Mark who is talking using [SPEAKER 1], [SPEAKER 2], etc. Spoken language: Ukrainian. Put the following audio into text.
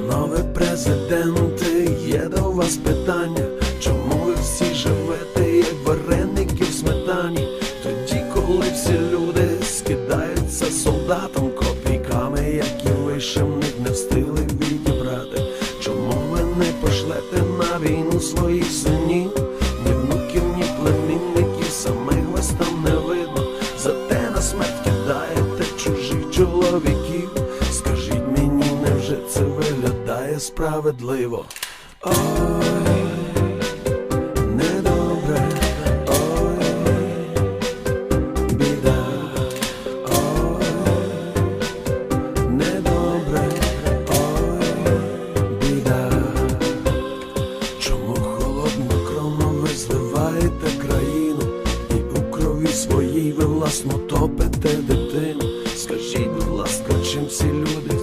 [SPEAKER 1] Нове президенти, є до вас питання, чому ви всі живете, як вареники в сметані? Тоді, коли всі люди скидаються солдатам копійками, які ви ще них не встигли відібрати. Чому ви не пошлете на війну своїх синів? Ні внуків, ні племінників, самих вас там не видно. Зате на смерть кидаєте чужих чоловіків. Скажіть мені, невже це несправедливо. Ой, недобре, ой, біда, ой, недобре, ой, біда. Чому холодно ви зливаєте країну і у крові своїй ви власно топите дитину? Скажіть, будь ласка, чим ці люди?